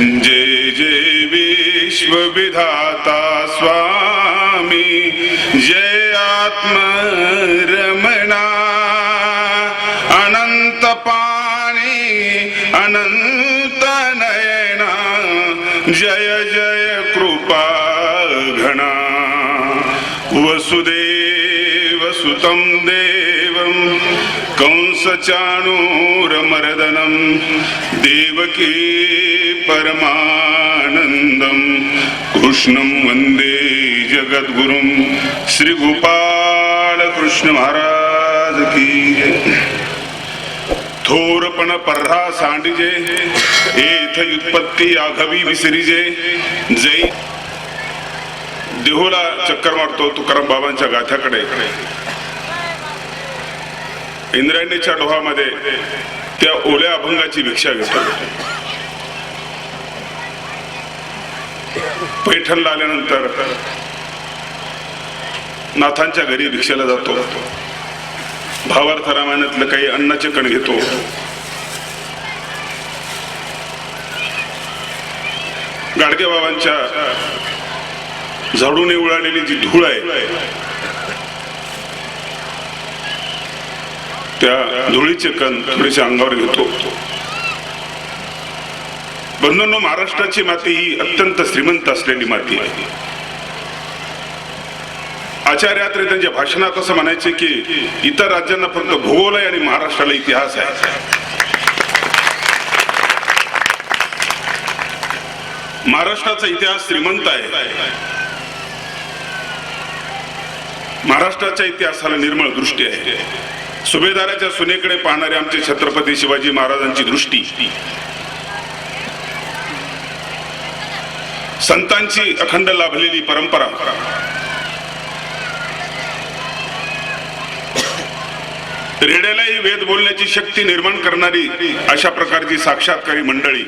जय जय विश्वविधाता स्वामी जय आत्मरमणा। अनंत पाणी अनंत नयना जय जय कृपा घणा वसुदेव सुतं देवं कंसचाणूरमर्दनं देवकी परमानन्दं। कृष्णं वन्दे जगद्गुरुं। श्रीगोपालकृष्ण महाराज की थोरपण पर्रा सांडिजे एथ उत्पत्ती आघवी विसरिजे। जै देहूला चक्कर मारतो तुकाराम बाबांच्या गाथ्याकडे। इंद्रायणीच्या डोहामध्ये त्या ओल्या अभंगाची भिक्षा घेतो। पैठणला आल्यानंतर नाथांच्या घरी रिक्षेला जातो. भावार्थ रामायणातलं काही अन्नाचे कण घेतो. गाडगे बाबांच्या झाडूने उडालेली जी धूळ आहे त्या धुळीचे कण थोडेसे अंगावर घेतो. बंधूंनो महाराष्ट्राची माती ही अत्यंत श्रीमंत असलेली माती आहे. आचार्यात्रे त्यांच्या भाषणात असं म्हणायचे की इतर राज्यांना फक्त भूगोल आहे आणि महाराष्ट्राला इतिहास आहे. महाराष्ट्राचा इतिहास श्रीमंत आहे. महाराष्ट्राच्या इतिहासाला निर्मळ दृष्टी आहे. सुभेदाराच्या सुनेकडे पाहणारे आमचे छत्रपती शिवाजी महाराजांची दृष्टी संतांची अखंड लाभलेली परंपरा. रेड्यालाही वेद बोलण्याची शक्ती निर्माण करणारी अशा प्रकारची साक्षात्कारी मंडळी.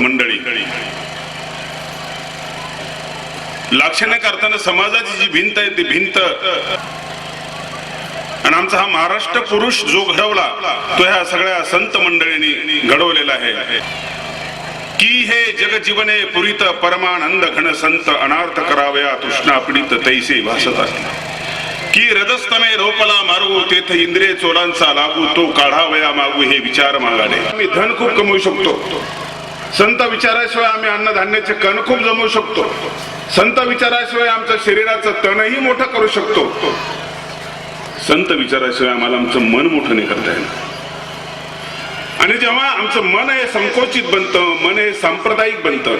मंडळी. लाक्षणिक करताना समाजाची जी भिंत आहे ती भिंत. आणि आमचा हा महाराष्ट्र पुरुष जो घडवला तो ह्या सगळ्या संत मंडळींनी घडवलेला आहे. की हे जगजीवने पुरित परमानंद घन संत अनार्थ करावया तृष्णा पीडित तैसे भासत असते की रदस्तमे रोपला मारू तेथ इंद्रिय चोरांचा लागू तो काढावया मागू हे विचार मागाडे. आम्ही धन खूप कमवू शकतो. संत विचाराशिवाय आम्ही अन्नधान्याचे कण खूप जमवू शकतो. संत विचाराशिवाय आमच्या शरीराचं तणही मोठं करू शकतो. संत विचाराशिवाय आम्हाला आमचं मन मोठं नाही करता येणार. आणि जेव्हा आमचं मन हे संकोचित बनतं मन हे सांप्रदायिक बनतं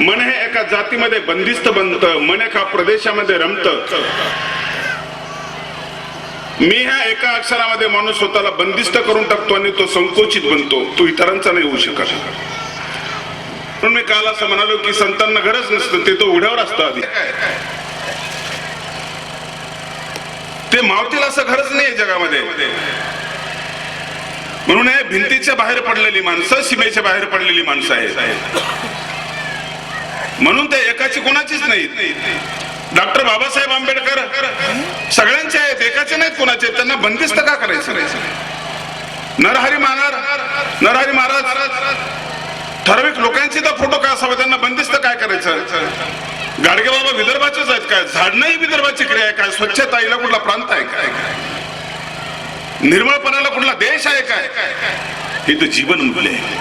मन हे एका जातीमध्ये बंदिस्त बनतं मन एका प्रदेशामध्ये रमतं. मी ह्या एका अक्षरामध्ये माणूस स्वतःला बंदिस्त करून टाकतो आणि तो संकोचित बनतो. तो इतरांचा नाही होऊ शकत. म्हणून मी काल असं म्हणालो की संतांना गरज नसतं ते तो उघड्यावर असतं आधी. ते मावतील असं खरंच नाही जगामध्ये. म्हणून हे भिंतीच्या बाहेर पडलेली माणसं सीमेच्या बाहेर पडलेली माणसं आहेत. म्हणून ते एकाची कोणाचीच नाही. डॉक्टर बाबासाहेब आंबेडकर सगळ्यांचे आहेत एकाचे नाहीत कोणाचे आहेत. त्यांना बंदिस्त का करायचं? नरहरी महाराज नरहरी महाराज ठराविक लोकांचे तर फोटो का असावा? त्यांना बंदिस्त काय करायचं? गाडगे बाबा विदर्भाचेच आहेत काय? झाडणंही विदर्भाची क्रिया आहे काय? स्वच्छता हिला कुठला प्रांत आहे काय? निर्मळपणाला कुठला देश आहे काय? हे तर जीवन मूल्य आहे.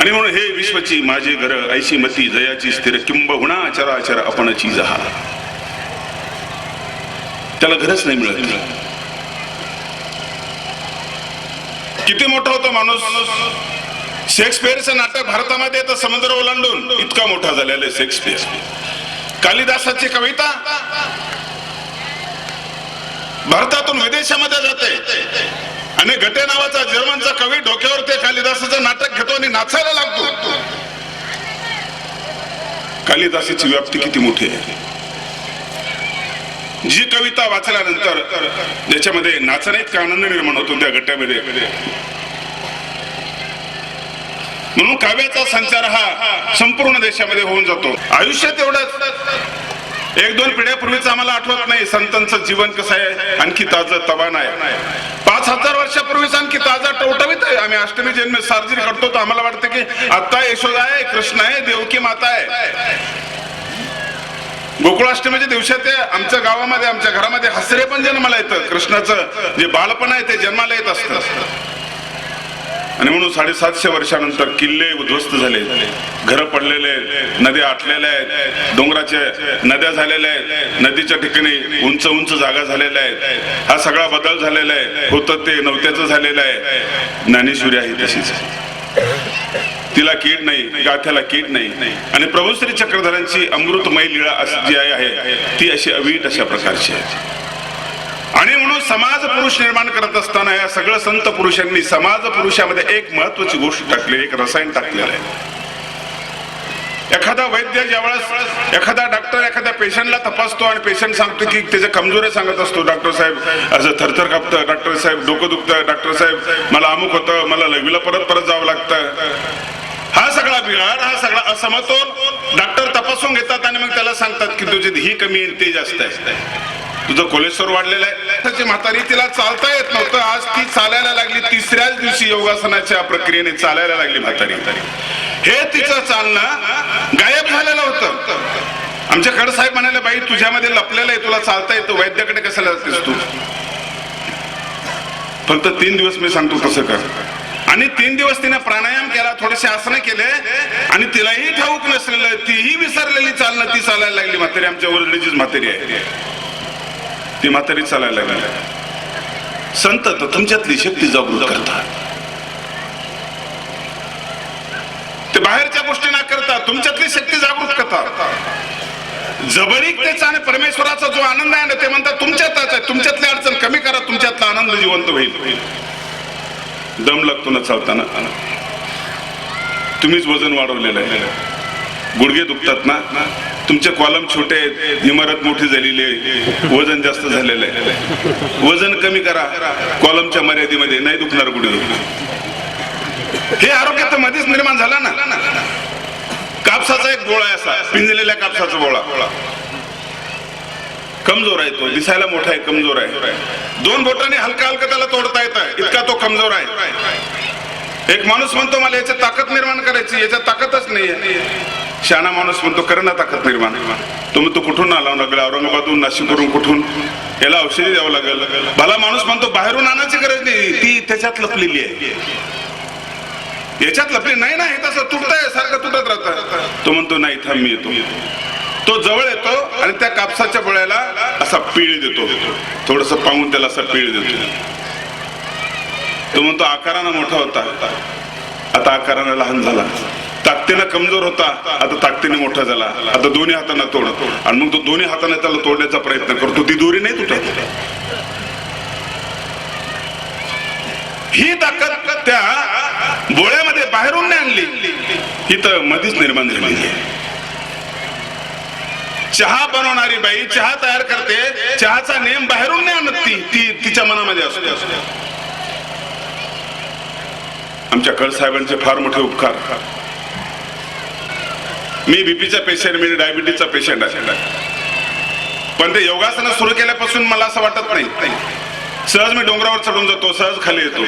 आणि म्हणून हे विश्वची माझे घर ऐशी मती जयाची स्थिर किंबहुना चराचर आपणची जहा. त्याला घरच नाही मिळत. किती मोठा होतो माणूस? शेक्सपियरचं नाटक भारतामध्ये तर समुद्र ओलांडून इतका मोठा झालेला आहे शेक्सपियर. कालिदासाची कविता? भारतातून विदेशामध्ये जाते. आणि गटे नावाचा जर्मनचा कवी डोक्यावर ते कालिदासाचं नाटक घेतो आणि नाचायला लागतो. कालिदासाची व्याप्ती किती मोठी आहे? जी कविता वाचल्यानंतर ज्याच्यामध्ये नाचण्यात आनंद निर्माण होतो त्या गट्ट्यामध्ये म्हणून काव्याचा संचार हा संपूर्ण देशामध्ये होऊन जातो. आयुष्यात एवढंच. एक दोन पिढ्यापूर्वीच आम्हाला आठवत नाही संतांचं जीवन कसं आहे आणखी ताज तबान आहे पाच हजार वर्षापूर्वीच आणखी ताजा टोटवीत आम्ही अष्टमी जन्म साजरी करतो तर आम्हाला वाटतं की आता यशोदा आहे कृष्ण आहे देवकी माता आहे. गोकुळाष्टमीच्या दिवशी ते आमच्या गावामध्ये आमच्या घरामध्ये हसरे पण जन्माला येतं. कृष्णाचं जे बालपण आहे ते जन्माला येत असतं. आणि म्हणून साडेसातशे वर्षानंतर किल्ले उद्ध्वस्त झाले. घरं पडलेले आहेत, नद्या आटलेल्या आहेत डोंगराच्या नद्या झालेल्या आहेत नदीच्या ठिकाणी उंच उंच जागा झालेल्या आहेत. हा सगळा बदल झालेला आहे. होतं ते नव्हत्याचं झालेलं आहे. ज्ञानेश्वरी आहे तशीच. तिला कीड नाही गाथ्याला कीड नाही. आणि प्रभू श्री चक्रधरांची अमृतमय लीळा जी आहे ती अशी अवीट अशा प्रकारची आहे. समाज पुरुष निर्माण करत असताना या सगळं संत पुरुषांनी समाज पुरुषामध्ये एक महत्वाची गोष्ट टाकली एक रसायन टाकलेलं आहे. एखादा वैद्य ज्यावेळेस एखादा डॉक्टर एखाद्या पेशंटला तपासतो आणि पेशंट सांगतो की त्याचे कमजोरी सांगत असतो. डॉक्टर साहेब असं थरथर कापतं. डॉक्टर साहेब डोकं दुखतं. डॉक्टर साहेब मला अमुक होतं. मला लघवीला परत परत जावं लागतं. हा सगळा बिघाड हा सगळा असमतोल. डॉक्टर तपासून घेतात आणि मग त्याला सांगतात की तुझी ही कमी आहे ते जास्त आहे. तुझं कोलेस्ट्रॉल वाढलेलं आहे. त्याची म्हातारी तिला चालता येत नव्हतं. आज ती चालायला लागली. तिसऱ्याच दिवशी योगासनाच्या प्रक्रियेने चालायला लागली म्हातारी. हे तिचं चालणं गायब झालेलं होतं. आमच्या खड साहेब म्हणाले बाई तुझ्यामध्ये लपलेलं आहे. तुला चालता येतो. वैद्याकडे कशाला जातेस तू? फक्त तीन दिवस मी सांगतो तसं कर. आणि तीन दिवस तिने प्राणायाम केला थोडेसे आसनं केले आणि तिलाही ठाऊक नसलेलं तीही विसरलेली चालणं ती चालायला लागली. म्हातारी आमच्या वरडीचीच म्हातारी आहे. ती म्हातारी चालायला लागली. संत तर तुमच्यातली शक्ती जागृत करतात. ते बाहेरच्या गोष्टी ना करता तुमच्यातली शक्ती जागृत करतात. जबरीकतेचा आणि परमेश्वराचा जो आनंद आहे ना ते म्हणतात तुमच्यातच आहे तुमच्यातली अडचण कमी करा तुमच्यातला आनंद जिवंत होईल. दम लागतो ना चालताना. तुम्हीच वजन वाढवलेलं आहे. गुडघे दुखतात ना? तुमचे कॉलम छोटे आहेत इमारत मोठी झालेली आहे वजन जास्त झालेलं आहे. वजन कमी करा कॉलमच्या मर्यादेमध्ये नाही दुखणार कुठे. हे आरोग्य तर मध्येच निर्माण झाला ना. कापसाचा एक गोळा असा पिंजलेल्या कापसाचा गोळा. कमजोर आहे तो दिसायला मोठा आहे कमजोर आहे. दोन बोटाने हलका हलका त्याला तोडता येतं इतका तो कमजोर आहे. एक माणूस म्हणतो मला याच्यात ताकद निर्माण करायची याच्यात ताकदच नाहीये. शहाणा माणूस म्हणतो करणं ताकद निर्माण. तो म्हणतो कुठून आला? लागला औरंगाबादहून नाशिकवरून कुठून? याला औषधी द्यावं लागेल. भला माणूस म्हणतो बाहेरून आणायची गरज नाही. ती त्याच्यात लपलेली आहे. याच्यात लपली नाही ना हे तसं तुटतंय सारखं तुटत राहत. तो म्हणतो नाही थांब मी येतो. तो जवळ येतो आणि त्या कापसाच्या बळ्याला असा पीळ देतो. थोडस पाहून त्याला असा पीळ देतो. तो म्हणतो आकारानं मोठा होता. आता आकारानं लहान झाला. ताकदीनं कमजोर होता आता ताकदीने मोठा झाला. आता दोन्ही हातांना तोड. आणि मग तो दोन्ही हाताने त्याला तोडण्याचा प्रयत्न करतो. ती दोरी नाही तुटत. ही ताकद त्या बोळ्यामध्ये बाहेरून नाही आणली. ही तर मधीच निर्माण झाली. चहा बनवणारी बाई चहा तयार करते. चहाचा नेम बाहेरून नाही आणत ती. ती तिच्या मनामध्ये असतो. आमच्या कळसाहेबांचे फार मोठे उपकार. मी बीपीचा पेशंट मी डायबिटीजचा पेशंट आहे. पण ते योगासनं सुरू केल्यापासून मला असं वाटत नाही. सहज मी डोंगरावर चढून जातो सहज खाली येतो.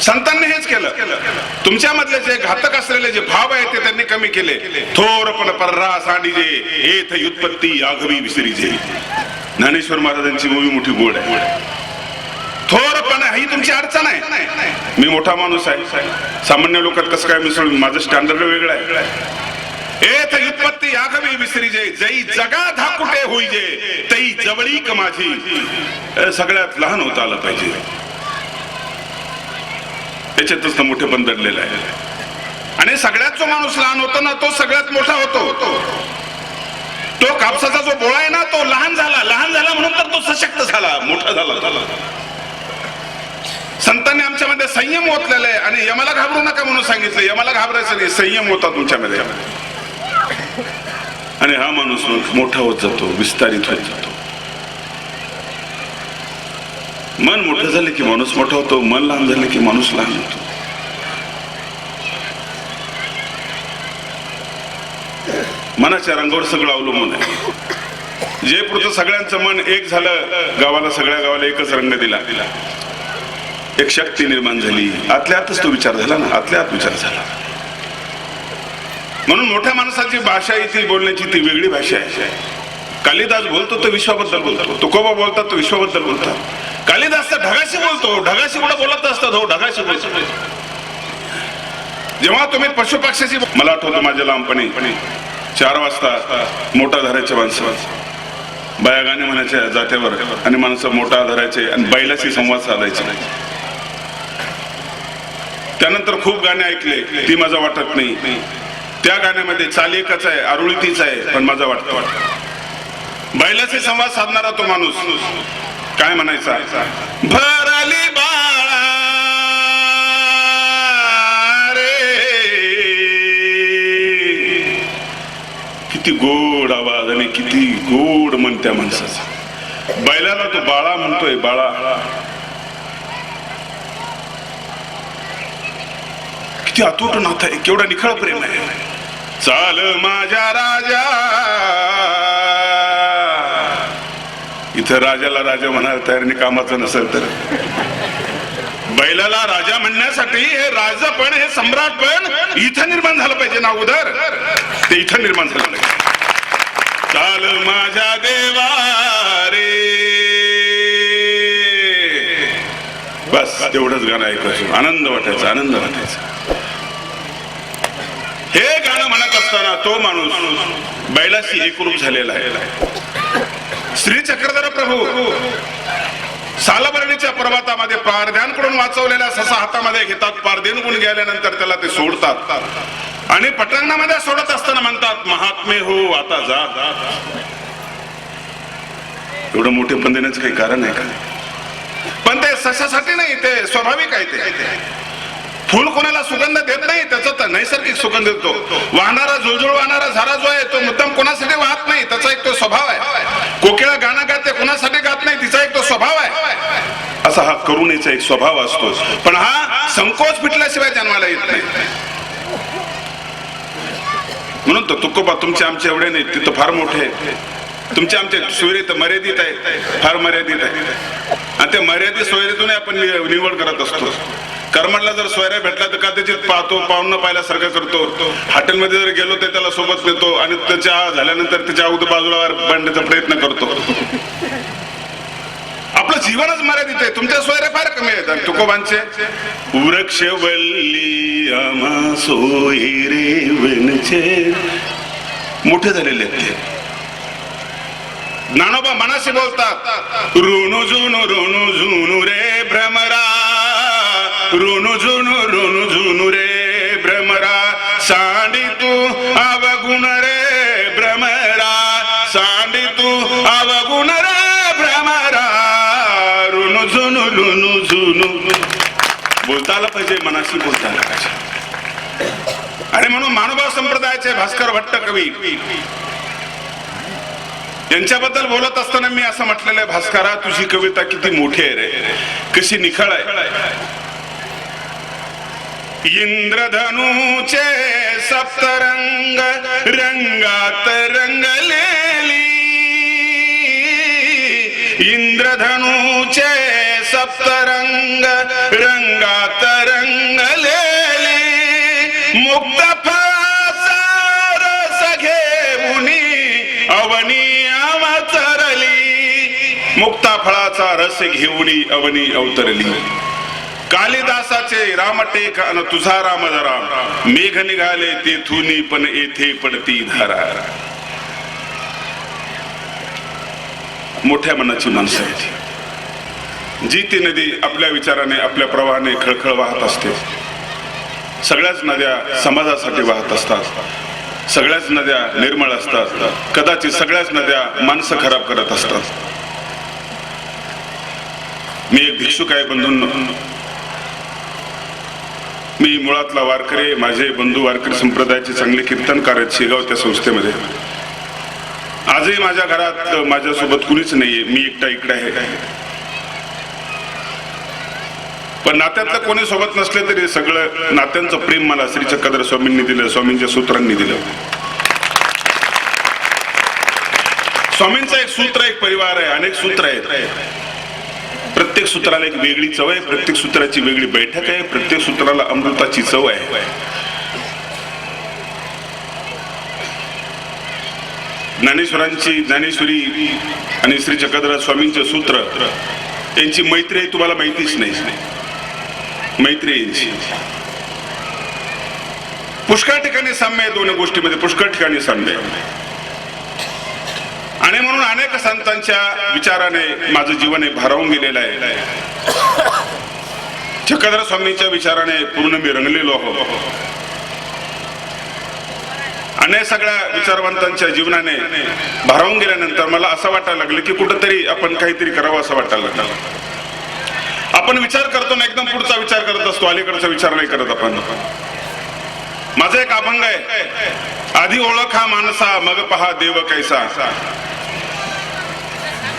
संतांनी हेच केलं. तुमच्या मधले जे घातक असलेले जे भाव आहेत ते त्यांनी कमी केले. थोरपण पर्रा सांडी जे हेथ युत्पत्ती आघवी विसरी जे. ज्ञानेश्वर महाराजांची मूवी मोठी गोड आहे. थोरपणा ही तुमची अडचण आहे. मी मोठा माणूस आहे. सामान्य लोकात कसं काय मिसळ माझं स्टँडर्ड वेगळं आहे. एथ युत्पत्ती आघवी विसरी जे जई जगा धाकुटे होई जे तई जवळी माझी. सगळ्यात लहान होता आलं पाहिजे. त्याच्यातच मोठे पण दडलेलं आहे. आणि सगळ्यात जो माणूस लहान होतो ना तो सगळ्यात मोठा होतो. तो कापसाचा जो बोळा आहे ना तो लहान झाला. लहान झाला म्हणून तर तो सशक्त झाला. मोठा झाला. संतांनी आमच्यामध्ये संयम ओतलेला आहे. आणि यमाला घाबरू नका म्हणून सांगितलं. यमाला घाबरायचं नाही. संयम होता तुमच्यामध्ये आणि हा माणूस मोठा होत जातो विस्तारित होत जातो. मन मोठं झालं की माणूस मोठा होतो मन लहान झालं की माणूस लहान होतो. मनाच्या रंगावर सगळं अवलंबून आहे. जयपूरचं सगळ्यांचं मन एक झालं गावाला सगळ्या गावाला एकच रंग दिला दिला. एक शक्ती निर्माण झाली. आतल्या आतच तो विचार झाला ना. आतल्या आत विचार झाला. म्हणून मोठ्या माणसाची भाषा इथे बोलण्याची ती वेगळी भाषा आहे. कालिदास बोलतो तो विश्वाबद्दल बोलतो. तुकोबा बोलतात तो विश्वाबद्दल बोलतात. कालिदास तर ढगाशी बोलतो. ढगाशी कुठं बोलत असतात हो? ढगाशी बोलतो. जेव्हा तुम्ही पशुपक्षाची मला आठवतो माझ्या लहानपणी चार वाजता मोठा धरायच्या माणसं. बाया गाणे म्हणायच्या जात्यावर. आणि माणसं मोठा धरायचे आणि बैलाशी संवाद साधायचे. त्यानंतर खूप गाणे ऐकले ती माझं वाटत नाही. त्या गाण्यामध्ये चाली एकच आहे आरुळी तीच आहे पण माझं वाटतं. बैलाशी संवाद साधणारा तो माणूस. काय म्हणायचा? भराली बाळा रे. किती गोड आवाज आणि किती गोड म्हणत्या माणसाचा. बैलाला तो बाळा म्हणतोय बाळा. किती अतूट नात आहे केवढा निखळ प्रेम आहे. चाल माझ्या राजा. इथं राजाला राजा म्हणायला तयार नाही कामाचं नसेल तर. बैलाला राजा म्हणण्यासाठी हे राजपण हे सम्राट पण इथं निर्माण झालं पाहिजे ना उदर ते इथं निर्माण झालं पाहिजे. चाल माझ्या देवा रे. बस तेवढंच गाणं ऐकायचं. आनंद वाटायचा आनंद वाटायचा. हे गाणं म्हणत असताना तो माणूस बैलाशी एकरूप झालेला आहे. श्री चक्रधर प्रभू सालभरणीच्या पर्वतामध्ये पारध्यांकडून वाचवलेल्या ससा हातामध्ये घेतात पारदेन गुण गेल्यानंतर त्याला ते सोडतात. आणि पटांगणामध्ये सोडत असताना म्हणतात महात्मे हो आता जा. एवढं मोठे पण देण्याचं काही कारण आहे का? पण ते सशासाठी नाही ते स्वाभाविक आहे ते. फुल कोणाला सुगंध देत नाही त्याचा तर नैसर्गिक सुगंध देतो. वाहणारा झुळझुळ वाहणारा झारा जो आहे तो मुद्दाम कोणासाठी वाहत नाही त्याचा एक तो स्वभाव आहे. कोकिळा गाणं गाते कोणासाठी गात नाही तिचा एक तो स्वभाव आहे. असा हा करुणेचा एक स्वभाव असतो. पण हा संकोच फिटल्याशिवाय जन्माला येत नाही. म्हणून तर तुकोबा तुमचे आमचे एवढे नाही तिथं फार मोठे आहेत. तुमचे आमचे सोयरे तर मर्यादित आहे फार मर्यादित आहे आणि त्या मर्यादित सोयरीतून आपण निवड करत असतो. करमडला जर सोयऱ्या भेटला तर कदाचित पाहतो पाहुणं पाहिल्यासारखं करतो. हॉटेलमध्ये जर गेलो तर त्याला सोबत नेतो आणि त्याच्या झाल्यानंतर त्याच्या अगोदर बाजूला बांधण्याचा प्रयत्न करतो. आपलं जीवनच मर्यादित आहे. तुमच्या सोयरे फार कमी आहेत. आणि तुकोबांचे? वृक्ष वल्ली आम्हा सोयरे वनचे मोठे झालेले आहेत ते. ज्ञानोबा मनाशी बोलतात ऋणू जुनू ऋणू जुनू रे भ्रमरा ऋणु झुनु ऋणु झुनु रे भ्रमरा सांडी तू अवगुण रे भ्रमरा सांडी तू अवगुण रे भ्रमरा ऋणु झुनु ऋणु झुनु बोलताला पाहिजे मनाशी बोलताला पाहिजे. आणि म्हणून मानवभाव संप्रदायाचे भास्कर भट्ट कवी यांच्याबद्दल बोलत असताना मी असं म्हटलेलं आहे भास्करा तुझी कविता किती मोठी आहे रे. कशी निखळ आहे. इंद्रधनुचे सप्तरंग रंगात रंगलेली. इंद्रधनुचे सप्तरंग रंगात रंगलेली. मुक्त फळाचा सघे मुनी अवनी अवतरली. मुक्ता फळाचा रस घेऊनी अवनी अवतरली. कालिदासाचे रामटेक अन तुझा राम जरा. मेघ निघाले तेथून पण येथे पडती धारा. मोठ्या मनाची माणसं आहेत जी ती नदी आपल्या विचाराने आपल्या प्रवाहाने खळखळ वाहत असते. सगळ्याच नद्या समाजासाठी वाहत असतात. सगळ्याच नद्या निर्मळ असतात. कदाचित सगळ्याच नद्या माणसं खराब करत असतात. मी एक भिक्षुक आहे मी मुळातला वारकरी माझे बंधू वारकरी संप्रदायाचे चांगले कीर्तनकार आहेत शेगाव त्या संस्थेमध्ये. आजही माझ्या घरात माझ्यासोबत कुणीच नाहीये. मी एकटा इकडे आहे. पण नात्यातलं कोणी सोबत नसले तरी सगळं नात्यांचं प्रेम मला श्री चक्रधर स्वामींनी दिलं स्वामींच्या सूत्रांनी दिलं. स्वामींचं एक सूत्र एक परिवार आहे. अनेक सूत्र आहेत. प्रत्येक सूत्राला एक वेगळी चव आहे प्रत्येक सूत्राची वेगळी बैठक आहे प्रत्येक सूत्राला अमृताची चव आहे. ज्ञानेश्वरांची ज्ञानेश्वरी आणि श्री चक्रधर स्वामींचे सूत्र यांची मैत्री तुम्हाला माहितीच नाही. मैत्री यांची. पुष्कळ ठिकाणी साम्य आहे दोन्ही गोष्टीमध्ये पुष्कळ ठिकाणी साम्य आहे. आणि म्हणून अनेक संतांच्या विचाराने माझं जीवन हे भारावून गेलेलं आहे. चक्रधर स्वामींच्या विचाराने पूर्ण मी रंगलेलो आहो. अनेक सगळ्या विचारवंतांच्या जीवनाने भारावून गेल्यानंतर मला असं वाटायला लागलं की कुठंतरी आपण काहीतरी करावं असं वाटायला लागलं. आपण विचार करतो ना एकदम पुढचा विचार करत असतो अलीकडचा विचार नाही करत आपण. माझा एक अभंग आहे. आधी ओळख हा माणसा मग पहा देव कैसा.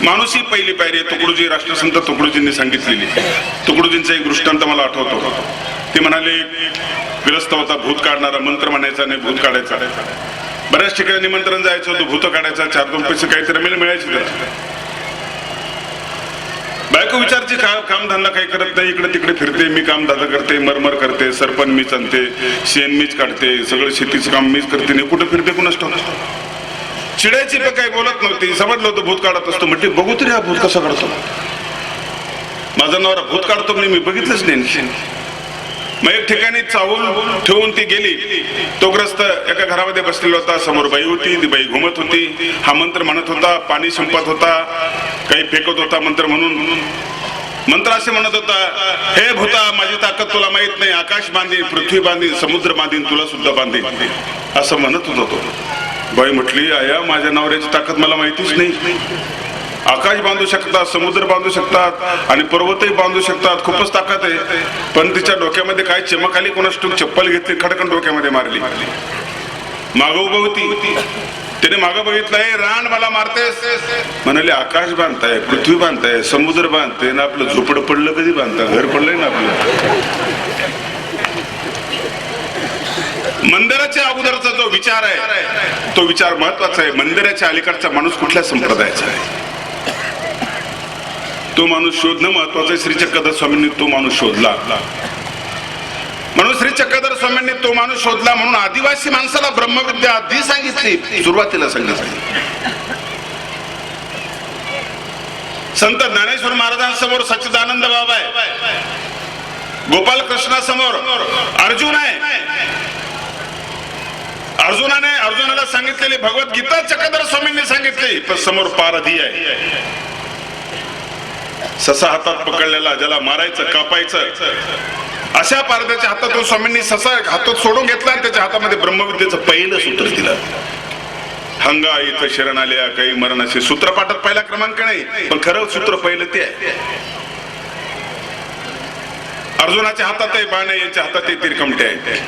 माणूस ही पहिली पायरी आहे. तुकडोजी राष्ट्रसंत तुकडोजींनी सांगितलेली. तुकडोजींचा एक दृष्टांत मला आठवतो. ते म्हणाले विरस्त होता भूत काढणारा मंत्र म्हणायचा नाही भूत काढायचा. बऱ्याच ठिकाणी निमंत्रण जायचं होतं भूत काढायचा चार दोन पैसे काहीतरी मिळ मिळायचे बायको विचारची का कामधंदा काही करत नाही? इकडे तिकडे फिरते मी काम दादा करते मरमर करते सरपण मीच आणते शेण मीच काढते सगळं शेतीचं काम मीच करते नाही कुठं फिरते कुणाच ठाऊक? चिडायची पण काही बोलत नव्हती. समजलं होतं भूत काढत असतो म्हणजे बघू तरी हा भूत कसा काढतो. माझा नवरा भूत काढतो म्हणजे मी बघितलंच नाही. मग एक ठिकाणी चावूल ठेवून ती गेली. तो ग्रस्त एका घरामध्ये बसलेला होता. समोर बाई होती ती बाई घुमत होती. हा मंत्र म्हणत होता पाणी संपत होता काही फेकत होता मंत्र म्हणून. मंत्र असे म्हणत होता हे भूता माझी ताकद तुला माहीत नाही. आकाश बांधीन पृथ्वी बांधीन समुद्र बांधीन तुला सुद्धा बांधीन. असं म्हणत होता तो. बाई म्हटली आया माझ्या नवऱ्याची ताकद मला माहितीच नाही. आकाश बांधू शकतात समुद्र बांधू शकतात आणि पर्वतही बांधू शकतात खूपच ताकद आहे. पण तिच्या डोक्यामध्ये काय चमक आली कोणाच चप्पल घेतली खडकन डोक्यामध्ये मारली. माग उभं होती. तिने मागं बघितलं रान मला मारते म्हणाले आकाश बांधताय पृथ्वी बांधताय समुद्र बांधते ना आपलं झोपड पडलं कधी बांधता? घर पडलंय ना आपलं? मंदिराच्या अगोदरचा जो विचार आहे तो विचार महत्त्वाचा आहे. मंदिराच्या अलीकडचा माणूस कुठल्या संप्रदायाचा आहे? तो माणूस शोधणं महत्वाचं आहे. श्री चक्रधर स्वामींनी तो माणूस शोधला. म्हणून श्री चक्रधर स्वामींनी तो माणूस शोधला म्हणून आदिवासी माणसाला ब्रह्मविद्या आधी सांगितली. सुरुवातीला सांगितली. संत ज्ञानेश्वर महाराजांसमोर सच्चिदानंद बाबा आहे. गोपाल कृष्णासमोर अर्जुन आहे. अर्जुनाने अर्जुनाला सांगितलेली भगवत गीता चक्रधर स्वामींनी सांगितली पण समोर पारधी आहे. ससा हातात पकडलेला ज्याला मारायचं कापायचं अशा पारध्याच्या हातातून स्वामींनी ससा हातात सोडून घेतला आणि त्याच्या हातामध्ये ब्रह्मविद्येचं पहिलं सूत्र दिलं. हंगा इथं शरण आल्या काही मरण असे सूत्रपाठात पहिला क्रमांक नाही पण खरं सूत्र पहिलं ते अर्जुनाच्या हातात आहे बाण यांच्या हातात आहे तिरकमटे आहे.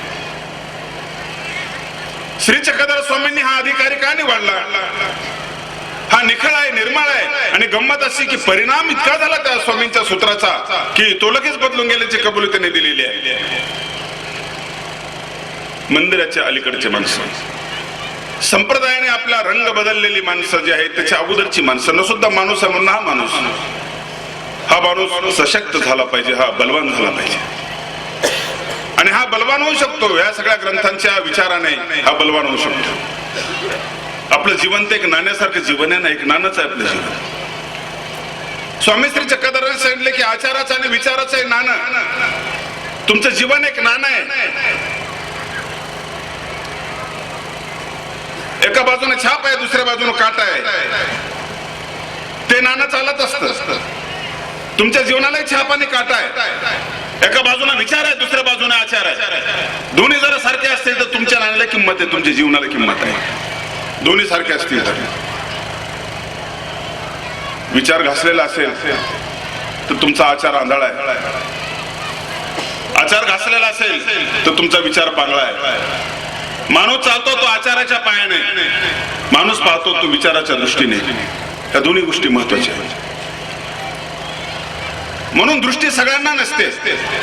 श्री चक्रधर स्वामींनी हा अधिकारी का निवडला? हा निखळ आहे निर्मळ आहे आणि गंमत अशी की परिणाम इतका झाला त्या स्वामींच्या सूत्राचा की तो लगेच बदलून गेल्याची कबुली त्यांनी दिलेली आहे. मंदिराच्या अलीकडचे माणसं. संप्रदायाने आपला रंग बदललेली माणसं जी आहेत त्याच्या अगोदरची माणसं न सुद्धा माणूस आहे म्हणून हा माणूस. हा माणूस सशक्त झाला पाहिजे हा बलवान झाला पाहिजे. आणि हा बलवान होऊ शकतो या सगळ्या ग्रंथांच्या विचाराने हा बलवान होऊ शकतो. आपलं जीवन ते एक नाण्यासारखं जीवन आहे ना एक नाणंच आहे आपलं जीवन. स्वामी श्री चक्रधरांनी सांगितले की आचाराचं आणि विचाराचं आहे नाणं. तुमचं जीवन एक नाणं आहे. एका बाजूने छाप आहे दुसऱ्या बाजूने काटा आहे. ते नाणं चालत असत. तुमच्या जीवनाला छाप आणि काटा आहे. एका बाजूला विचार आहे दुसऱ्या बाजूने आचार आहे. दोन्ही जर सारखे असतील तर तुमच्या नाण्याला किंमत आहे तुमच्या जीवनाला किंमत आहे. दोन्ही सारखे असतील तर. विचार घासलेला असेल तर तुमचा आचार आंधळा आहे. आचार घासलेला असेल तर तुमचा विचार पांगळा आहे. माणूस चालतो तो आचाराच्या पायाने. माणूस पाहतो तो विचाराच्या दृष्टीने. या दोन्ही गोष्टी महत्त्वाच्या आहेत. म्हणून दृष्टी सगळ्यांना नसते.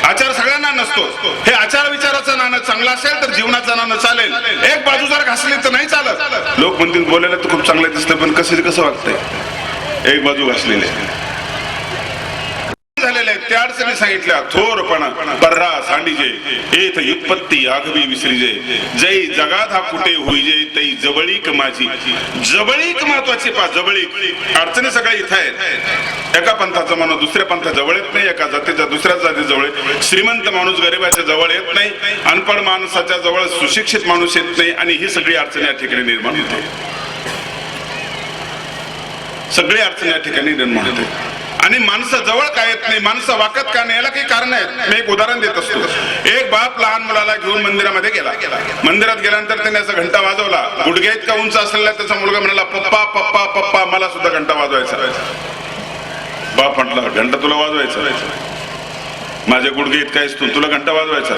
आचार सगळ्यांना नसतो. हे आचार विचाराचं नाणं चांगलं असेल तर जीवनाचं नाणं चालेल. एक बाजू जर घासली तर नाही चालत. लोक म्हणतील बोलायला तर खूप चांगलं दिसतं पण कसं कसं वागतंय? एक बाजू घासलेली आहे. त्या अडचणी सांगितल्या थोरपणा बर्रा सांडीजे एथ युत्पत्ती आघवी विसरीजे. जै जगात हा कुठे होईजे तै जवळीक माझी. जवळीक महत्वाची पा जवळीक. अडचणी सगळ्या इथं आहेत. एका पंथाचा माणूस दुसऱ्या पंथा जवळ येत नाही एका जातीचा दुसऱ्या जाती जवळ श्रीमंत माणूस गरीबाच्या जवळ येत नाही अनपण माणसाच्या जवळ सुशिक्षित माणूस येत नाही आणि ही सगळी अडचण या ठिकाणी निर्माण होते. सगळी अडचण या ठिकाणी निर्माण होते. आणि माणसं जवळ काय येत नाही? माणसं वाकत का नाही? याला काही कारण आहेत. मी एक उदाहरण देत असतो. एक बाप लहान मुलाला घेऊन मंदिरामध्ये गेला. मंदिरात गेल्यानंतर त्याने असा घंटा वाजवला. गुडघ्या इतका उंच असलेला त्याचा मुलगा म्हणाला पप्पा पप्पा पप्पा. मला सुद्धा घंटा वाजवायचा. बाप म्हटला घंटा तुला वाजवायचा. माझ्या गुडघे इतका आहेस तुला घंटा वाजवायचा.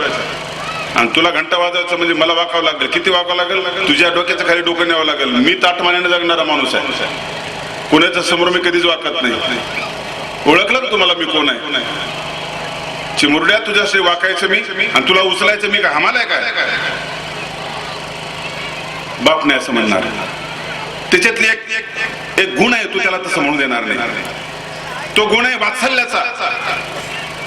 आणि तुला घंटा वाजवायचं म्हणजे मला वाकावं लागेल. किती वाकावं लागेल? तुझ्या डोक्याचं खाली डोकं न्यावं लागेल. मी ताटमान्याने जगणारा माणूस आहे. कुणाच्या समोर मी कधीच वाकत नाही. ओळखलं ना तुम्हाला मी कोण आहे? चिमुरड्या तुझ्याशी वाकायचं मी आणि तुला उचलायचं मी काय आम्हाला काय? बाप नाही असं म्हणणार. त्याच्यातली एक एक गुण आहे तू त्याला तसं म्हणू देणार नाही. तो गुण आहे वात्सल्याचा.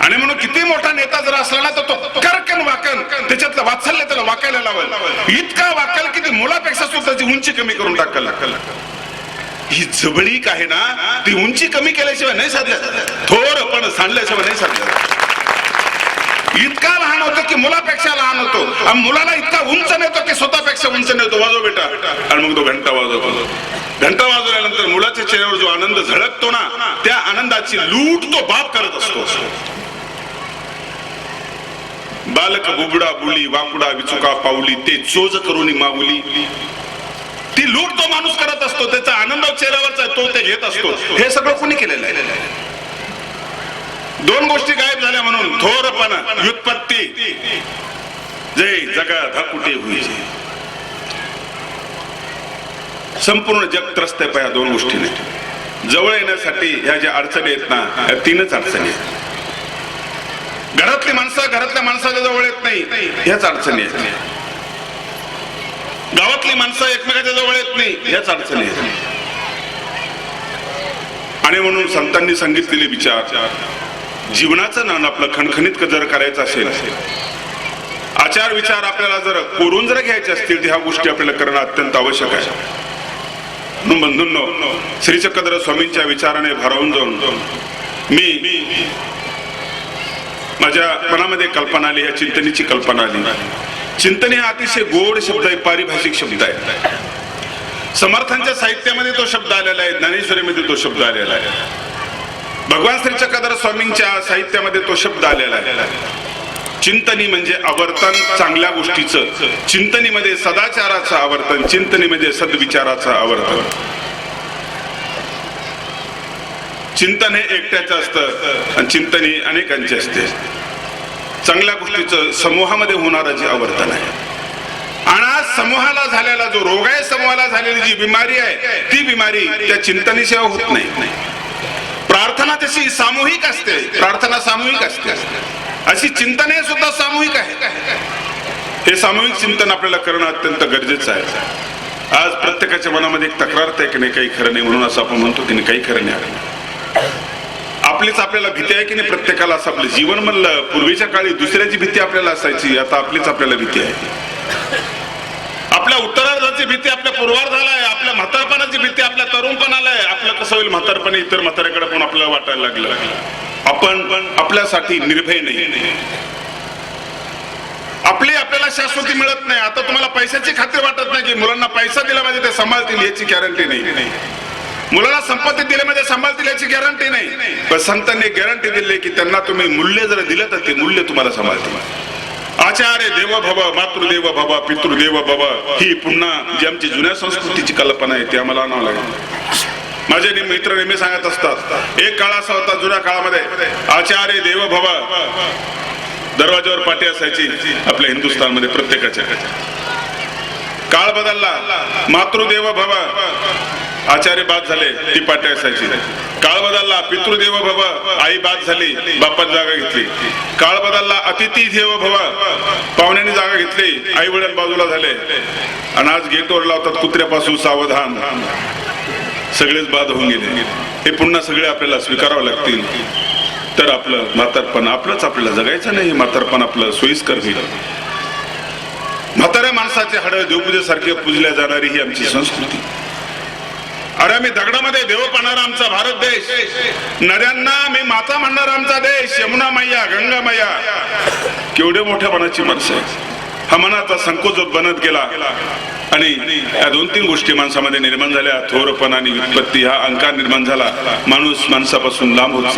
आणि म्हणून किती मोठा नेता जर असला ना तर तो करकन वाकन. त्याच्यातलं वात्सल्य त्याला वाकायला लावल. इतका वाकल की ती मुलापेक्षा सुद्धा त्याची उंची कमी करून टाकल. ही जबळीक आहे ना ती उंची कमी केल्याशिवाय नाही साधल्या थोर पण सांडल्याशिवाय नाही साधल्या इतका लहान होतो की मुलापेक्षा लहान होतो. आणि मुलाला इतका उंच नेतो की स्वतःपेक्षा उंच नेतो. वाजव बेटा. आणि मग तो घंटा वाजवतो. घंटा वाजवल्यानंतर मुलाच्या चेहऱ्यावर जो आनंद झळकतो ना त्या आनंदाची लूट तो बाप करत असतो. बालक बुबडा बुली वाकुडा विचुका पावली ते चोज करून माऊली. ती लूट तो माणूस करत असतो त्याचा आनंद चेहऱ्यावरचा तो ते घेत असतो. हे सगळं कोणी केलेलं आहे? दोन गोष्टी गायब झाल्या म्हणून थोरपणा व्युत्पत्ती. जय जगा धाकुटी होई संपूर्ण जग त्रस्त आहे या दोन गोष्टीने. जवळ येण्यासाठी ह्या ज्या अडचणी आहेत ना ह्या तीनच अडचणी आहेत. घरातली माणसं घरातल्या माणसाच्या जवळ येत नाही ह्याच अडचणी आहेत. गावातली माणसं एकमेकाच्या जवळ येत नाही ह्याच अडचणी आणि म्हणून संतांनी सांगितलेले विचार जीवनाचं नाण आपलं खणखणीत जर करायचं असेल आचार विचार आपल्याला जर कोरून जर घ्यायचे असतील तर ह्या गोष्टी आपल्याला करणं अत्यंत आवश्यक आहे. म्हणून बंधूंनो श्री चक्रधर स्वामींच्या विचाराने भारावून जाऊन मी माझ्या मनामध्ये कल्पना आली या चिंतनेची कल्पना आली. चिंतन हा अतिशय गोड शब्द आहे पारिभाषिक शब्द आहे. समर्थांच्या साहित्यामध्ये तो शब्द आलेला आहे ज्ञानेश्वरीमध्ये तो शब्द आलेला आहे. भगवान श्री चक्रधर स्वामींच्या साहित्यामध्ये तो शब्द आलेला आहे. चिंतनी म्हणजे आवर्तन चांगल्या गोष्टीचं. चिंतनीमध्ये सदाचाराचं आवर्तन चिंतनीमध्ये सद्विचाराचं आवर्तन. चिंतन हे एकट्याचं असतं आणि चिंतन ही अनेकांची असते. चांगल्या गोष्टीचं समूहामध्ये होणारं जे आवर्तन आहे. आणि आज समूहाला झालेला जो रोग आहे समूहाला झालेली जी बिमारी आहे ती बिमारी त्या चिंतनेशिवाय होत नाही. प्रार्थना तशी सामूहिक असते. प्रार्थना सामूहिक असते. अशी चिंतने सुद्धा सामूहिक आहे. हे सामूहिक चिंतन आपल्याला करणं अत्यंत गरजेचं आहे. आज प्रत्येकाच्या मनामध्ये एक तक्रार आहे की नाही काही खरं नाही म्हणून असं आपण म्हणतो की नाही काही खरं नाही. आपलीच आपल्याला भीती आहे की नाही प्रत्येकाला असं आपलं जीवन म्हणलं पूर्वीच्या काळी दुसऱ्याची भीती आपल्याला असायची आता आपलीच आपल्याला भीती आहे. आपल्या उत्तरार्धाची भीती आपल्या पूर्वार्धाला आहे आपल्या म्हातारपणाची भीती आपल्या तरुणपणाला आहे. आपलं कसं होईल म्हातारपणे इतर म्हाताऱ्याकडे पण आपल्याला वाटायला लागलं. आपण पण आपल्यासाठी निर्भय नाही. आपली आपल्याला शाश्वती मिळत नाही. आता तुम्हाला पैशाची खात्री वाटत नाही की मुलांना पैसा दिला पाहिजे ते सांभाळतील याची गॅरंटी नाही. मुलाला संपत्ती दिली म्हणजे सांभाळतील याची गॅरंटी नाही. पण संतांनी गॅरंटी दिली की त्यांना तुम्ही मूल्य जर दिलं तर ते मूल्य तुम्हाला सांभाळतील. आचार्य देव भव मातृदेव भव पितृदेव भव ही पुन्हा जी आमची जुन्या संस्कृतीची कल्पना आहे ती आम्हाला आणावं लागेल. माझे मित्र नेहमी सांगत असतात एक काळ असा होता जुन्या काळामध्ये आचार्य देव भव दरवाजावर पाठी असायची आपल्या हिंदुस्थानमध्ये प्रत्येकाच्या. काळ बदलला मातृदेव भव आचार्य बाद झाले ती पाट्या असायची काळ बदलला पितृदेव भव आई बाद झाली बापात जागा घेतली. काळ बदलला अतिथी देव भव पाहुण्याने जागा घेतली आई वडील बाजूला झाले. आणि आज गेटवर लावतात कुत्र्यापासून सावधान. सगळेच बाद होऊन गेले. हे पुन्हा सगळे आपल्याला स्वीकारावं लागतील. तर आपलं म्हातारपण आपलंच आपल्याला जगायचं नाही म्हातारपण आपलं सोयीस्कर होईल. म्हाताऱ्या माणसाचे हाड देवपूजेसारखे पूजल्या जाणारी ही आमची संस्कृती. अरे मी दगडामध्ये देव पाहणारा आमचा भारत देश. नद्यांना मी माता म्हणणारा आमचा देश. यमुना मैया गंगा मैया. केवढ्या मोठ्या मनाची माणसं हा मनाचा संकोच बनत गेला आणि या दोन तीन गोष्टी माणसामध्ये निर्माण झाल्या. थोरपण आणि उत्पत्ती हा अंकार निर्माण झाला. माणूस माणसापासून लांब होत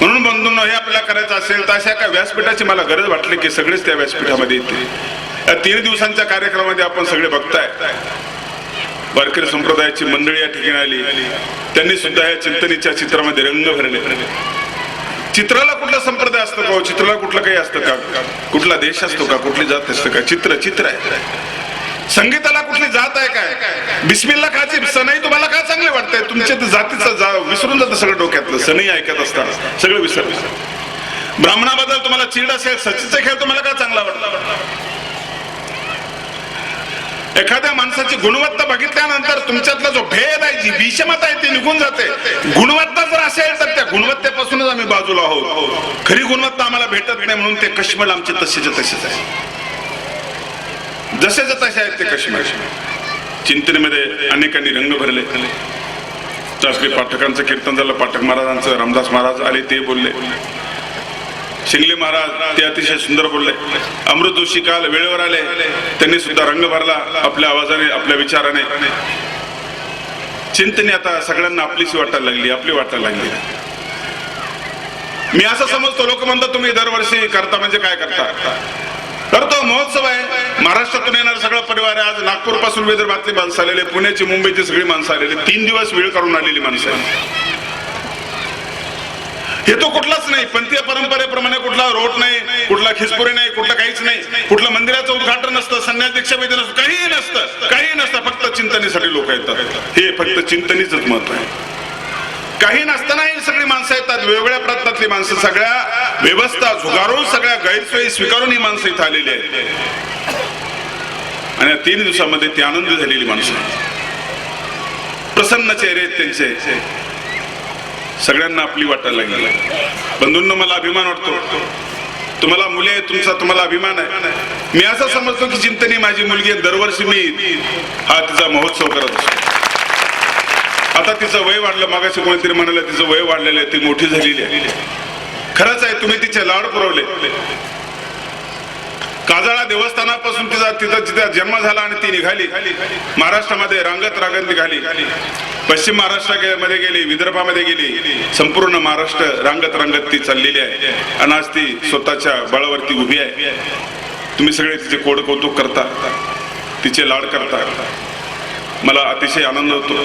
म्हणून बंधूंनो हे आपल्याला करायचं असेल तर अशा एका व्यासपीठाची मला गरज वाटली की सगळेच त्या व्यासपीठामध्ये येते या तीन दिवसांच्या कार्यक्रमामध्ये आपण सगळे बघताय. वारकरी संप्रदायाची मंडळी या ठिकाणी आली. त्यांनी सुद्धा या चिंतनेच्या चित्रामध्ये रंग भरले. चित्राला कुठला संप्रदाय असतो का हो? चित्राला कुठलं काही असतं का? कुठला देश असतो का? कुठली जात असतं का? चित्र चित्र आहे. संगीताला कुठली जात आहे काय? बिस्मिल्ला खाची सनई तुम्हाला काय चांगले वाटतंय? तुमच्या ते जातीचं जा विसरून जातं सगळं डोक्यातलं. सनई ऐकत असतात सगळं विसर ब्राह्मणाबद्दल तुम्हाला चीड असेल सचिचा खेळ तुम्हाला काय चांगला वाटला? एखाद्या माणसाची गुणवत्ता बघितल्यानंतर तुमच्यातला जो भेद आहे जी विषमता आहे ती निघून जाते. गुणवत्ता जर असेल तर त्या गुणवत्तेपासूनच आम्ही बाजूला आहोत. खरी गुणवत्ता आम्हाला भेटत नाही म्हणून ते कश्मीर आमचे तसेच तसेच आहे. जसेच तसे आहेत ते कश्मीर. चिंतनेमध्ये अनेकांनी रंग भरले. शास्त्री पाठकांचं कीर्तन झालं पाठक महाराजांचं रामदास महाराज आले ते बोलले. शिंगले महाराज ते अतिशय सुंदर बोलले. अमृत जोशी काल वेळेवर आले. त्यांनी सुद्धा रंग भरला आपल्या आवाजाने आपल्या विचाराने. चिंतने आता सगळ्यांना आपलीशी वाटायला लागली आपली वाटायला लागली. मी असं समजतो लोक म्हणतात तुम्ही दरवर्षी करता म्हणजे काय करता? करतो महोत्सव आहे. महाराष्ट्रातून येणार सगळं परिवार आहे आज नागपूरपासून विदर्भातली माणसं आलेले पुण्याची मुंबईची सगळी माणसं आलेली. तीन दिवस वेळ काढून आलेली माणसं हे तो कुठलाच नाही. पंथीय परंपरेप्रमाणे कुठला रोट नाही कुठला खिसपुरी नाही कुठलं काहीच नाही. कुठलं मंदिराचं उद्घाटन नसतं संन्यास दीक्षा विधी नसतं काहीही नसतं. काही नसतं फक्त चिंतनेसाठी लोक येतात. हे फक्त चिंतनीच महत्त्व आहे. काही नसतानाही सगळी माणसं येतात वेगवेगळ्या प्रांतातली माणसं सगळ्या व्यवस्था झुगारून सगळ्या गैरसोयी स्वीकारून ही माणसं इथं आलेली आहेत. आणि तीन दिवसामध्ये ती आनंदी झालेली माणसं प्रसन्न चेहरे आहेत त्यांचे. सगळ्यांना आपली वाटायला लागली. बंधूंना मला अभिमान वाटतो. तुम्हाला मुले आहेत तुमचा तुम्हाला अभिमान आहे. मी असं समजतो की चिंतनी माझी मुलगी आहे दरवर्षी मी हा तिचा महोत्सव करत असतो. आता तिचं वय वाढलं मागाशी कोणीतरी म्हणाले तिचं वय वाढलेलं आहे ती मोठी झालेली आहे. खरंच आहे तुम्ही तिचे लाड पुरवले. काजळा देवस्थानापासून तिचा तिचा तिचा जन्म झाला आणि ती निघाली. महाराष्ट्रामध्ये रांगत रांगत निघाली. पश्चिम महाराष्ट्रामध्ये गेली विदर्भामध्ये गेली. संपूर्ण महाराष्ट्र रांगत रांगत ती चाललेली आहे. आणि आज ती स्वतःच्या बळावरती उभी आहे. तुम्ही सगळे तिचे कोड कौतुक करता. तिचे लाड करता. मला अतिशय आनंद होतो.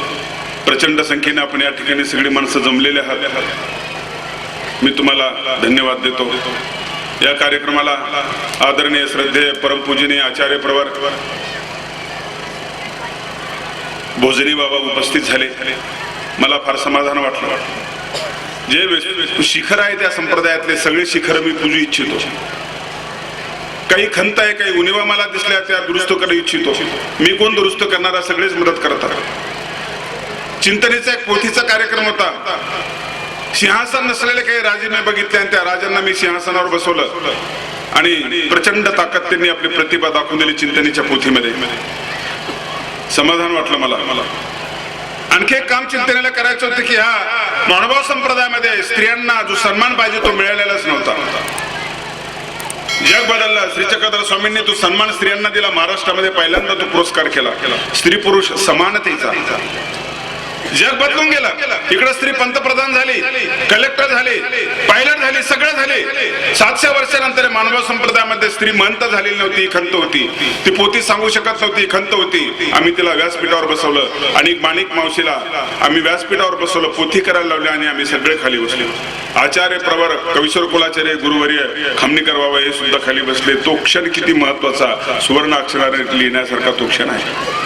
प्रचंड संख्येने आपण या ठिकाणी सगळी माणसं जमलेले आहात. मी तुम्हाला धन्यवाद देतो. या कार्यक्रमाला आदरणीय श्रद्धेय परमपूजनीय आचार्य प्रवर भोजनी बाबा उपस्थित झाले. मला फार समाधान वाटलं. जे शिखर आहे त्या संप्रदायातले सगळे शिखर मी पूजू इच्छितो. काही खंत आहे काही उणिवा मला दिसल्या त्या दुरुस्त करू इच्छितो. मी कोण दुरुस्त करणारा? सगळेच मदत करतात. चिंतनेचा एक पोथीचा कार्यक्रम होता. सिंहासन नसलेले काही राजे मी बघितले आणि त्या राजांना मी सिंहासनावर बसवलं. आणि प्रचंड ताकद त्यांनी आपली प्रतिभा दाखवून दिली चिंतनेच्या पोथीमध्ये. समाधान वाटलं मला. मला आणखी एक काम चिंतनेला करायचं होतं की हा मानभाव संप्रदायामध्ये स्त्रियांना जो सन्मान पाहिजे तो मिळालेलाच नव्हता. जग बदललं श्री चक्रधर स्वामींनी तो सन्मान स्त्रियांना दिला. महाराष्ट्रामध्ये पहिल्यांदा तो पुरस्कार केला. स्त्री पुरुष समानतेचा. जग बदलून गेलं. इकडं स्त्री पंतप्रधान झाली कलेक्टर झाली पायलट झाली सगळं झाले. सातशे वर्षानंतर मानव संप्रदायामध्ये स्त्री महंत झालेली नव्हती खंत होती. ती पोती सांगू शकत नव्हती खंत होती. आम्ही तिला व्यासपीठावर बसवलं आणि माणिक मावशीला आम्ही व्यासपीठावर बसवलं पोथी करायला लावली आणि आम्ही सगळे खाली बसले. आचार्य प्रवर कविश्वर कुलाचार्य गुरुवर्य खामणीकर बाबा हे सुद्धा खाली बसले. तो क्षण किती महत्त्वाचा सुवर्ण अक्षराने लिहिण्यासारखा तो क्षण आहे.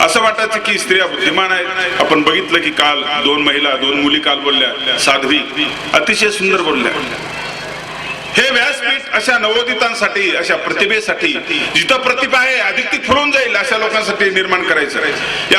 असं वाटायचं की स्त्रिया बुद्धिमान आहेत. आपण बघितलं की काल दोन महिला दोन मुली काल बोलल्या साध्वी अतिशय सुंदर बोलल्या. हे व्यासपीठ अशा नवोदितांसाठी अशा प्रतिभेसाठी जिथं प्रतिभा आहे अधिक ती फुलून जाईल अशा लोकांसाठी निर्माण करायचं. या